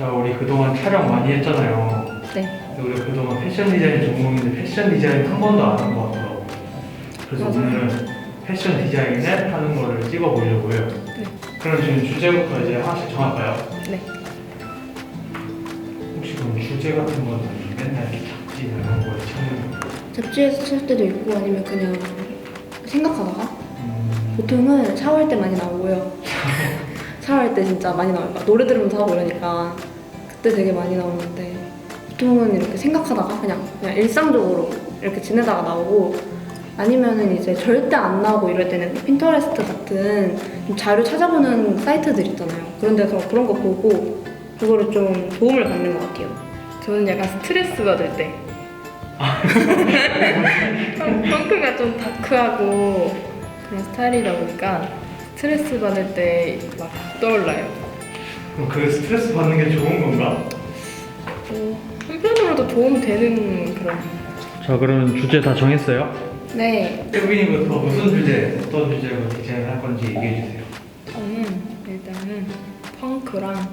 자, 우리 그동안 촬영 많이 했잖아요. 네. 근데 우리가 그동안 패션 디자인 전공인데 패션 디자인 한 번도 안 한 것 같더라고요. 그래서 맞아요. 오늘은 패션 디자인을 하는 거를 찍어보려고요. 네. 그럼 지금 주제부터 이제 하나씩 정할까요? 네. 혹시 그럼 주제 같은 거는 맨날 잡지나 이런 거에 찾는 거? 잡지에서 쓸 때도 있고 아니면 그냥 생각하다가 음, 보통은 샤워할 때 많이 나오고요. 샤워할 때 진짜 많이 나와요. 막 노래 들으면서 하고 이러니까 그때 되게 많이 나오는데 보통은 이렇게 생각하다가 그냥 그냥 일상적으로 이렇게 지내다가 나오고 아니면은 이제 절대 안 나오고 이럴 때는 핀터레스트 같은 좀 자료 찾아보는 사이트들 있잖아요. 그런 데서 그런 거 보고 그거를 좀 도움을 받는 것 같아요. 저는 약간 스트레스 받을 때. 펑- 펑크가 좀 다크하고 그런 스타일이다 보니까 스트레스 받을 때 막 떠올라요. 그럼 그 스트레스 받는 게 좋은 건가? 어, 한편으로도 도움 되는 그런. 자, 그러면 주제 다 정했어요? 네. 태빈이부터 무슨 주제, 어떤 주제로 디자인할 건지 얘기해 주세요. 저는 일단은 펑크랑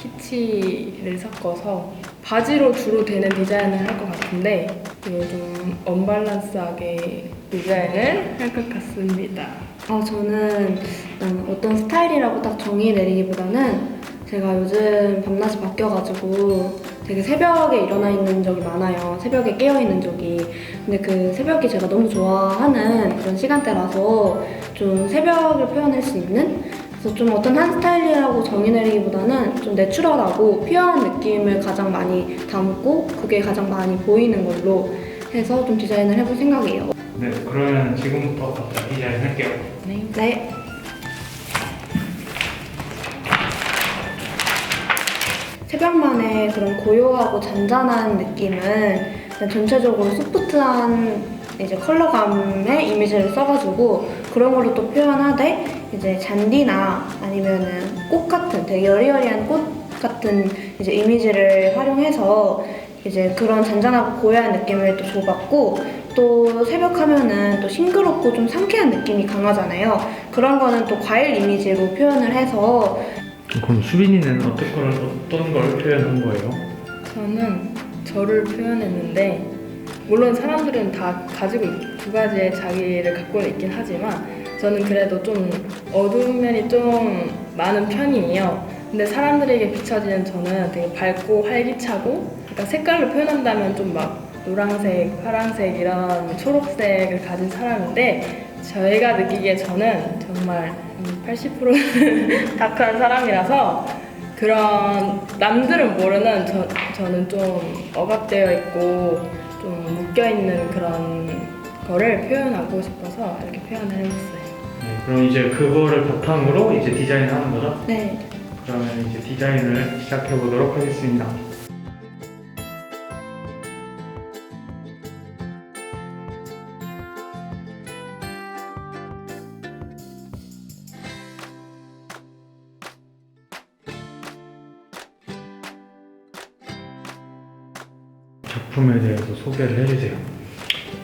키치를 섞어서 바지로 주로 되는 디자인을 할 것 같은데 좀 언밸런스하게 디자인을 할 것 같습니다. 아, 저는 음, 어떤 스타일이라고 딱 정의 내리기보다는 제가 요즘 밤낮이 바뀌어가지고 되게 새벽에 일어나 있는 적이 많아요. 새벽에 깨어 있는 적이. 근데 그 새벽이 제가 너무 좋아하는 그런 시간대라서 좀 새벽을 표현할 수 있는 그래서 좀 어떤 한 스타일이라고 정의 내리기보다는 좀 내추럴하고 퓨어한 느낌을 가장 많이 담고 그게 가장 많이 보이는 걸로 해서 좀 디자인을 해볼 생각이에요. 네, 그러면 지금부터 각자 디자인 할게요. 네. 네. 새벽만의 그런 고요하고 잔잔한 느낌은 전체적으로 소프트한 이제 컬러감의 이미지를 써가지고 그런 걸로 또 표현하되 이제 잔디나 아니면은 꽃 같은 되게 여리여리한 꽃 같은 이제 이미지를 활용해서 이제 그런 잔잔하고 고요한 느낌을 또 줘봤고 또 새벽 하면은 또 싱그럽고 좀 상쾌한 느낌이 강하잖아요. 그런 거는 또 과일 이미지로 표현을 해서 그럼 수빈이는 어떤 걸, 어떤 걸 표현한 거예요? 저는 저를 표현했는데 물론 사람들은 다 가지고 있- 두 가지의 자기를 갖고 있긴 하지만 저는 그래도 좀 어두운 면이 좀 많은 편이에요. 근데 사람들에게 비춰지는 저는 되게 밝고 활기차고 약간 색깔로 표현한다면 좀 막 노란색, 파란색 이런 초록색을 가진 사람인데 저희가 느끼기에 저는 정말 80%는 다크한 사람이라서 그런 남들은 모르는 저, 저는 좀 억압되어 있고 좀 묶여 있는 그런 거를 표현하고 싶어서 이렇게 표현을 해봤어요. 네, 그럼 이제 그거를 바탕으로 이제 디자인을 하는 거죠? 네. 그러면 이제 디자인을 시작해 보도록 하겠습니다. 작품에 대해서 소개를 해주세요.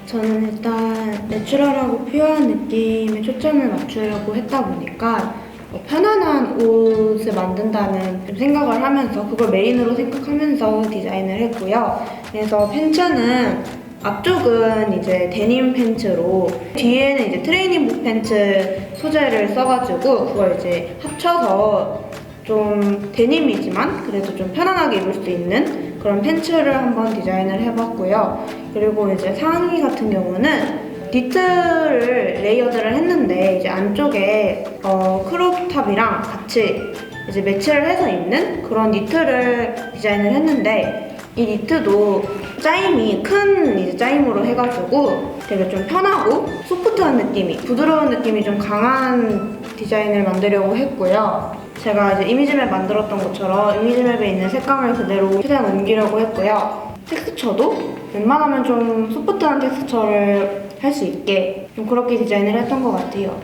저는 일단 내추럴하고 퓨어한 느낌에 초점을 맞추려고 했다 보니까 어, 편안한 옷을 만든다는 좀 생각을 하면서 그걸 메인으로 생각하면서 디자인을 했고요. 그래서 팬츠는 앞쪽은 이제 데님 팬츠로 뒤에는 이제 트레이닝복 팬츠 소재를 써가지고 그걸 이제 합쳐서 좀 데님이지만 그래도 좀 편안하게 입을 수 있는 그런 팬츠를 한번 디자인을 해봤고요. 그리고 이제 상의 같은 경우는 니트를 레이어드를 했는데 이제 안쪽에 어, 크롭탑이랑 같이 이제 매치를 해서 입는 그런 니트를 디자인을 했는데 이 니트도 짜임이 큰 이제 짜임으로 해가지고 되게 좀 편하고 소프트한 느낌이 부드러운 느낌이 좀 강한 디자인을 만들려고 했고요. 제가 이제 이미지맵 만들었던 것처럼 이미지맵에 있는 색감을 그대로 최대한 옮기려고 했고요. 텍스처도 웬만하면 좀 소프트한 텍스처를 할 수 있게 좀 그렇게 디자인을 했던 것 같아요.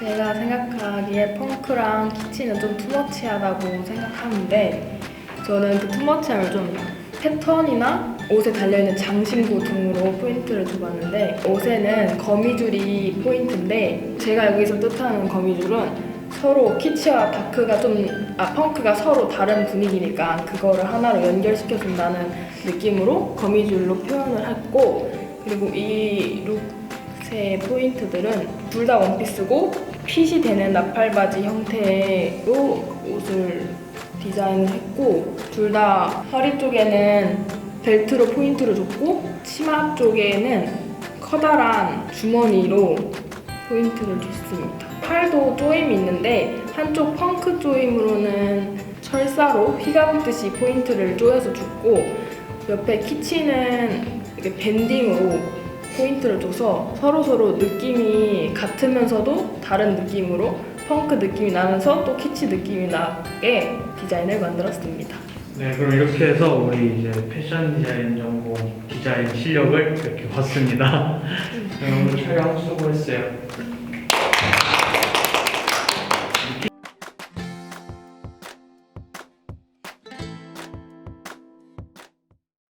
제가 생각하기에 펑크랑 키치는 좀 투머치하다고 생각하는데 저는 그 투머치함을 좀 패턴이나 옷에 달려있는 장신구 등으로 포인트를 줘봤는데 옷에는 거미줄이 포인트인데 제가 여기서 뜻하는 거미줄은 서로 키치와 다크가 좀, 아, 펑크가 서로 다른 분위기니까 그거를 하나로 연결시켜준다는 느낌으로 거미줄로 표현을 했고, 그리고 이 룩의 포인트들은 둘 다 원피스고, 핏이 되는 나팔바지 형태로 옷을 디자인을 했고, 둘 다 허리 쪽에는 벨트로 포인트를 줬고, 치마 쪽에는 커다란 주머니로 포인트를 줬습니다. 팔도 조임이 있는데 한쪽 펑크 조임으로는 철사로 휘감듯이 포인트를 조여서 줬고 옆에 키치는 이렇게 밴딩으로 포인트를 줘서 서로 서로 느낌이 같으면서도 다른 느낌으로 펑크 느낌이 나면서 또 키치 느낌이 나게 디자인을 만들었습니다. 네, 그럼 이렇게 해서 우리 이제 패션 디자인 전공 디자인 실력을 이렇게 봤습니다. 네, 오늘 촬영 수고했어요.